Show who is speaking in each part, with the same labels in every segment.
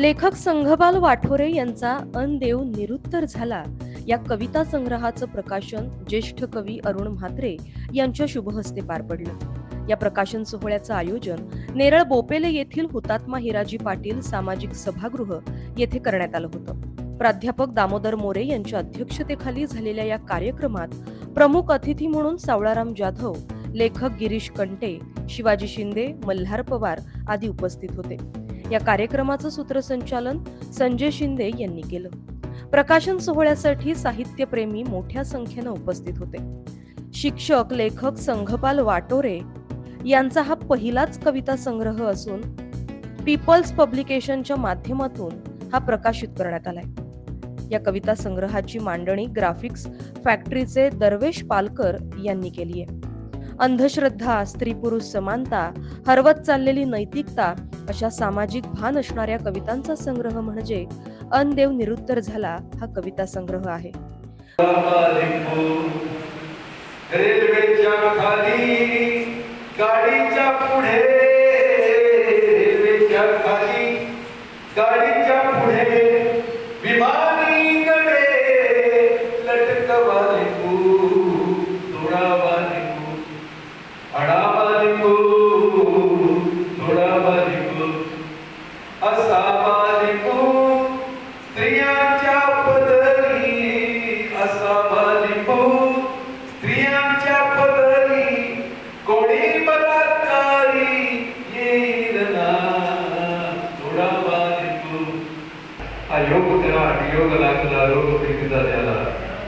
Speaker 1: लेखक संघबाल वाठोरे यांचा अनदेव निरुत्तर झाला. या कविता संग्रहाचं प्रकाशन ज्येष्ठ कवी अरुण म्हात्रे यांच्या शुभहस्ते पार पडलं. या प्रकाशन सोहळ्याचं आयोजन नेरळ बोपेले येथील हुतात्मा हिराजी पाटील सामाजिक सभागृह येथे करण्यात आलं होतं. प्राध्यापक दामोदर मोरे यांच्या अध्यक्षतेखाली झालेल्या या कार्यक्रमात प्रमुख अतिथी म्हणून सावळाराम जाधव लेखक गिरीश कंटे शिवाजी शिंदे मल्हार पवार आदी उपस्थित होते. या कार्यक्रमाचं सूत्रसंचालन संजय शिंदे यांनी केलं. प्रकाशन सोहळ्यासाठी साहित्यप्रेमी मोठ्या संख्येनं उपस्थित होते. शिक्षक लेखक संघपाल वाटोरे यांचा हा पहिलाच कविता संग्रह असून पीपल्स पब्लिकेशनच्या माध्यमातून हा प्रकाशित करण्यात आलाय. या कविता संग्रहाची मांडणी ग्राफिक्स फॅक्टरीचे दरवेश पालकर यांनी केली आहे अंधश्रद्धा स्त्री पुरुष समानता हरवत चाललेली नैतिकता अशा सामाजिक भान असणाऱ्या कवितांचा संग्रह म्हणजे अनदेव निरुत्तर झाला हा कविता संग्रह आहे.
Speaker 2: पुढे योग योग लागला रोग प्रीतीचा त्याला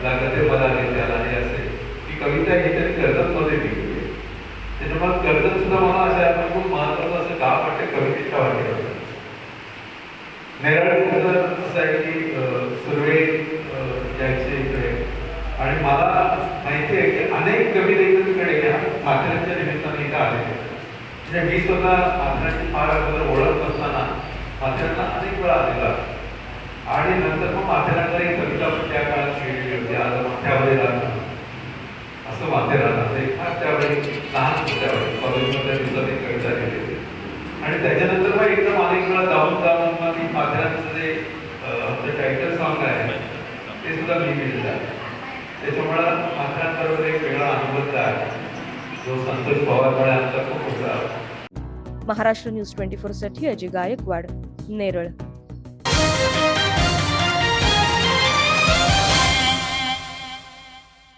Speaker 2: लागते मला त्याला हे असे. ही कविता ही कर्जतमध्ये कर्जत लिहिली त्याच्यामुळे कर्जत सुद्धा मला असे आपण खूप महत्वाचं असं गाव वाटते कवितेच्या वाटेवर. नेरळ असं आहे की सुर्वे यांचे इकडे. आणि मला माहिती आहे की अनेक कवी लेखकांकडे या माथेरानच्या निमित्ताने इथं आले. म्हणजे मी स्वतः माथेरानची फार अगोदर ओळख नसताना माथेरानला अनेक वेळा आलेला आणि नंतर मग माथेरानला एक कविता पण त्या काळात लिहिलेली होती आज माथ्यामध्ये राहणार असं माथेरान असं एक फार त्यावेळी लहान त्यावेळी कॉलेजमध्ये दिवसात एक कविता लिहिली होती. आणि त्याच्यानंतर मग एकदम अनेक वेळा जाऊन जाऊन मग मी माथेरानचं जे टायटल सॉन्ग आहे ते सुद्धा मी लिहिलेलं आहे. त्याच्यामुळं माथेरानबरोबर एक वेगळा अनुभव आहे. जो संतोष पवारमुळे आमचा खूप होता.
Speaker 1: महाराष्ट्र न्यूज ट्वेंटी फोरसाठी अजय गायकवाड नेरळ.